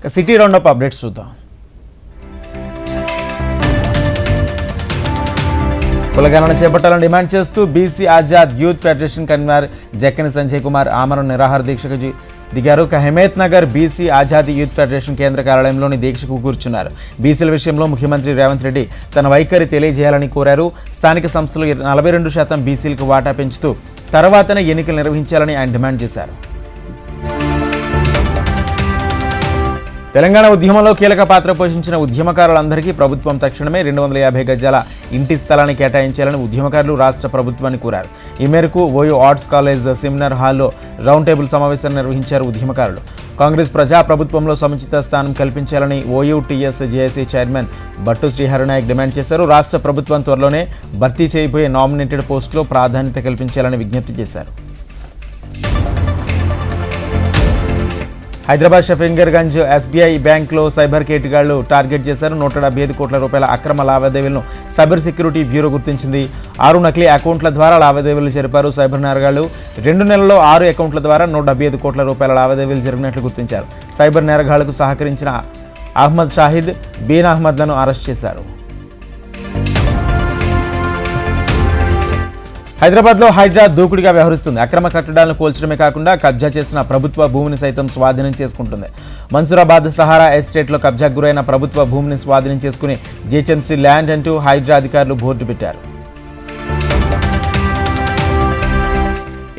ఇక city round up updates చూద్దాం. కులగణన చేపట్టాలని డిమాండ్ చేస్తూ BC Azad youth federation convener Jakkani Sanjay Kumar ఆమరణ నిరాహార దీక్షకు దిగారు. ఇక నగర్ బీసీ ఆజాదీ యూత్ ఫెడరేషన్ కేంద్ర కార్యాలయంలోని దీక్షకు కూర్చున్నారు. బీసీల విషయంలో ముఖ్యమంత్రి రేవంత్ రెడ్డి తన వైఖరి తెలియజేయాలని కోరారు. స్థానిక సంస్థలు నలభై రెండు శాతం బీసీలకు వాటా పెంచుతూ తర్వాతనే ఎన్నికలు నిర్వహించాలని ఆయన డిమాండ్ చేశారు. తెలంగాణ ఉద్యమంలో కీలక పాత్ర పోషించిన ఉద్యమకారులందరికీ ప్రభుత్వం తక్షణమే రెండు వందల యాభై గజాల ఇంటి స్థలాన్ని కేటాయించాలని ఉద్యమకారులు రాష్ట్ర ప్రభుత్వాన్ని కోరారు. ఈ మేరకు ఓయో ఆర్ట్స్ కాలేజ్ సెమినార్ హాల్లో రౌండ్ టేబుల్ సమావేశాన్ని నిర్వహించారు ఉద్యమకారులు. కాంగ్రెస్ ప్రజా ప్రభుత్వంలో సముచిత స్థానం కల్పించాలని OU TS JAC chairman Bhattu Sriharinayak demand చేశారు. రాష్ట్ర ప్రభుత్వం త్వరలోనే భర్తీ చేయబోయే నామినేటెడ్ పోస్టులో ప్రాధాన్యత కల్పించాలని విజ్ఞప్తి చేశారు. హైదరాబాద్ షఫీన్గర్గంజ్ ఎస్బీఐ బ్యాంక్లో సైబర్ కేటుగాళ్ళు టార్గెట్ చేశారు. నూట డెబ్బై ఐదు కోట్ల రూపాయల అక్రమ లావాదేవీలను సైబర్ సెక్యూరిటీ బ్యూరో గుర్తించింది. ఆరు నకిలీ అకౌంట్ల ద్వారా లావాదేవీలు జరిపారు సైబర్ నేరగాళ్ళు. రెండు నెలల్లో ఆరు అకౌంట్ల ద్వారా నూట డెబ్బై ఐదు కోట్ల రూపాయల లావాదేవీలు జరిగినట్లు గుర్తించారు. సైబర్ నేరగాళ్ళకు సహకరించిన అహ్మద్ షాహిద్ బీన్ అహ్మద్లను అరెస్ట్ చేశారు. హైదరాబాద్లో హైడ్రా దూకుడిగా వ్యవహరిస్తుంది. అక్రమ కట్టడాలను కూల్చడమే కాకుండా కబ్జా చేసిన ప్రభుత్వ భూమిని సైతం స్వాధీనం చేసుకుంటుంది. మన్సూరాబాద్ సహారా ఎస్టేట్లో కబ్జాకు గురైన ప్రభుత్వ భూమిని స్వాధీనం చేసుకుని జీహెచ్ఎంసీ ల్యాండ్ అంటూ హైడ్రా అధికారులు బోర్డు పెట్టారు.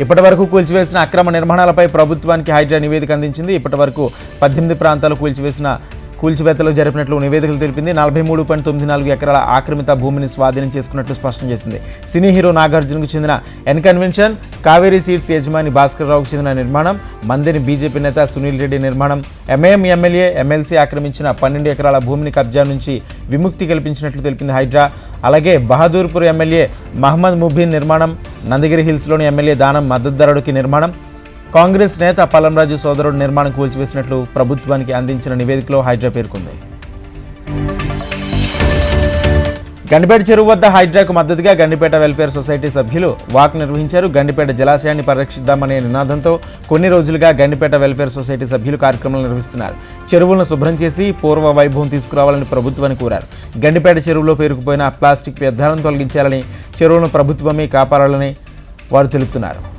ఇప్పటి వరకు కూల్చివేసిన అక్రమ నిర్మాణాలపై ప్రభుత్వానికి హైడ్రా నివేదిక అందించింది. ఇప్పటి వరకు పద్దెనిమిది ప్రాంతాలు కూల్చివేసిన కూల్చివేతలు జరిపినట్లు నివేదికలు తెలిపింది. నలభై మూడు పాయింట్ తొమ్మిది నాలుగు ఎకరాల ఆక్రమిత భూమిని స్వాధీనం చేసుకున్నట్లు స్పష్టం చేసింది. సినీ హీరో నాగార్జునకు చెందిన ఎన్ కన్వెన్షన్ కావేరీ సీట్స్ యజమాని భాస్కర్ రావుకు చెందిన నిర్మాణం మందిని బీజేపీ నేత సునీల్ రెడ్డి నిర్మాణం ఎంఐఎం ఎమ్మెల్యే ఎమ్మెల్సీ ఆక్రమించిన పన్నెండు ఎకరాల భూమిని కబ్జా నుంచి విముక్తి కల్పించినట్లు తెలిపింది హైడ్రా. అలాగే బహదూర్పూర్ ఎమ్మెల్యే మహమ్మద్ ముబీన్ నిర్మాణం నందగిరి హిల్స్లోని ఎమ్మెల్యే దానం మద్దతుదారుడికి నిర్మాణం కాంగ్రెస్ నేత పలంరాజు సోదరుడు నిర్మాణం కూల్చివేసినట్లు ప్రభుత్వానికి అందించిన నివేదికలో హైడ్రా పేర్కొంది. గండిపేట చెరువు వద్ద హైడ్రాకు మద్దతుగా గండిపేట వెల్ఫేర్ సొసైటీ సభ్యులు వాక్ నిర్వహించారు. గండిపేట జలాశయాన్ని పరిరక్షిద్దామనే నినాదంతో కొన్ని రోజులుగా గండిపేట వెల్ఫేర్ సొసైటీ సభ్యులు కార్యక్రమాలు నిర్వహిస్తున్నారు. చెరువులను శుభ్రం చేసి పూర్వ వైభవం తీసుకురావాలని ప్రభుత్వాన్ని కోరారు. గండిపేట చెరువులో పేరుకుపోయిన ప్లాస్టిక్ వ్యర్థాలను తొలగించాలని చెరువులను ప్రభుత్వమే కాపాడాలని వారు తెలుపుతున్నారు.